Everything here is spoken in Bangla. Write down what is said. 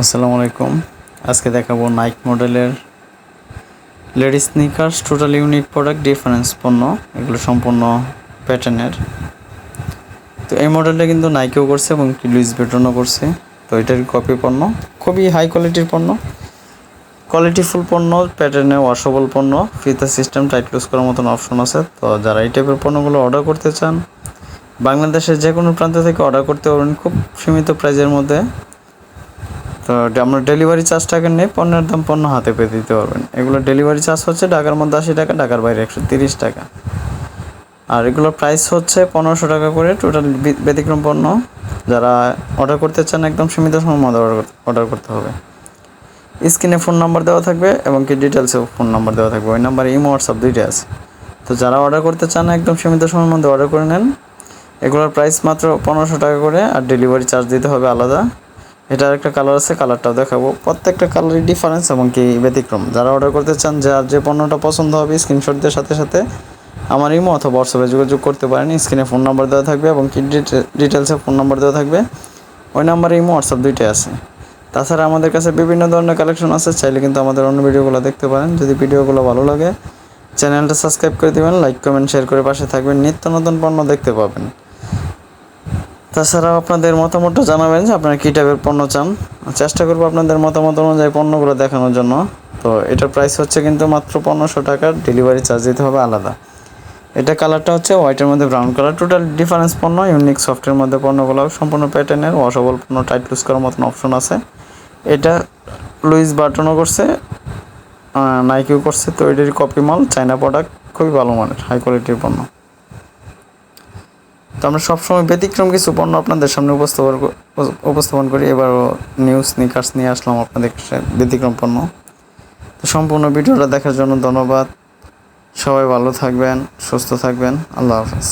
আসসালামু আলাইকুম। আজকে দেখাবো নাইক মডেলের ladies sneakers total unique product difference পণ্য, এগুলো সম্পূর্ণ প্যাটার্নের তো এই মডেলটা কিন্তু নাইকেও করছে এবং লুইস বেটনও করছে। তো এটার কপি পণ্য, খুবই হাই কোয়ালিটির পণ্য। কোয়ালিটিফুল পণ্য প্যাটার্নে ওয়াশেবল পণ্য, ফিতা সিস্টেম টাইট ক্লোজ করার মতন অপশন আছে। তো যারা এই টাইপের পণ্যগুলো অর্ডার করতে চান, বাংলাদেশের যে কোনো প্রান্ত থেকে অর্ডার করতে পারবেন খুব সীমিত প্রাইজের মধ্যে। তো আমরা ডেলিভারি চার্জ টাকা নিয়ে পণ্যের দাম পণ্য হাতে পেয়ে দিতে পারবেন। এগুলো ডেলিভারি চার্জ হচ্ছে ঢাকার মধ্যে আশি টাকা, ঢাকার বাইরে একশো তিরিশ টাকা। আর এগুলোর প্রাইস হচ্ছে পনেরোশো টাকা করে টোটাল ব্যতিক্রম পণ্য। যারা অর্ডার করতে চান, একদম সীমিত সময়ের মধ্যে অর্ডার অর্ডার করতে হবে। স্ক্রিনে ফোন নাম্বার দেওয়া থাকবে এবং কি ডিটেলসেও ফোন নাম্বার দেওয়া থাকবে। ওই নাম্বারে ইমো হোয়াটসঅ্যাপ দুইটা আছে। তো যারা অর্ডার করতে চান, একদম সীমিত সময়ের মধ্যে অর্ডার করে নেন। এগুলোর প্রাইস মাত্র পনেরোশো টাকা করে আর ডেলিভারি চার্জ দিতে হবে আলাদা। এটার একটা কালার আছে কালারটাও দেখাবো। প্রত্যেকটা কালারই ডিফারেন্স এবং কি ব্যতিক্রম। যারা অর্ডার করতে চান যার যে পণ্যটা পছন্দ হবে স্ক্রিনশট দিয়ে সাথে সাথে আমার ইমো অথবা হোয়াটসঅ্যাপে যোগাযোগ করতে পারেন। স্ক্রিনে ফোন নাম্বার দেওয়া থাকবে এবং কি ডিটেলসে ফোন নাম্বার দেওয়া থাকবে। ওই নাম্বারে ইমো হোয়াটসঅ্যাপ দুইটাই আছে। তাছাড়া আমাদের কাছে বিভিন্ন ধরনের কালেকশন আছে, চাইলে কিন্তু আমাদের অন্য ভিডিওগুলো দেখতে পারেন। যদি ভিডিওগুলো ভালো লাগে, চ্যানেলটা সাবস্ক্রাইব করে দেবেন লাইক কমেন্ট শেয়ার করে পাশে থাকবেন। নিত্য নতুন পণ্য দেখতে পাবেন। তাছাড়াও আপনাদের মতামতটা জানাবেন যে আপনারা কী টাইপের পণ্য চান। চেষ্টা করব আপনাদের মতামত অনুযায়ী পণ্যগুলো দেখানোর জন্য। তো এটার প্রাইস হচ্ছে কিন্তু মাত্র পনেরোশো টাকার ডেলিভারি চার্জ দিতে হবে আলাদা। এটা কালারটা হচ্ছে হোয়াইটের মধ্যে ব্রাউন কালার টোটাল ডিফারেন্স পণ্য ইউনিক সফটের মধ্যে পণ্যগুলো, সম্পূর্ণ প্যাটার্নের ওয়াশেবল পণ্য টাইট লুজ করার মতন অপশন আছে। এটা লুইস বাটনও করছে নাইকিও করছে, তো এটির কপি মাল চাইনা প্রোডাক্ট খুবই ভালো মানের হাই কোয়ালিটির পণ্য। তো আমরা সবসময় ব্যতিক্রম কিছু পণ্য আপনাদের সামনে উপস্থাপন উপস্থাপন করি, এবারও নিউজ স্নিকার্স নিয়ে আসলাম আপনাদের ব্যতিক্রম পণ্য। তো সম্পূর্ণ ভিডিওটা দেখার জন্য ধন্যবাদ। সবাই ভালো থাকবেন, সুস্থ থাকবেন, আল্লাহ হাফেজ।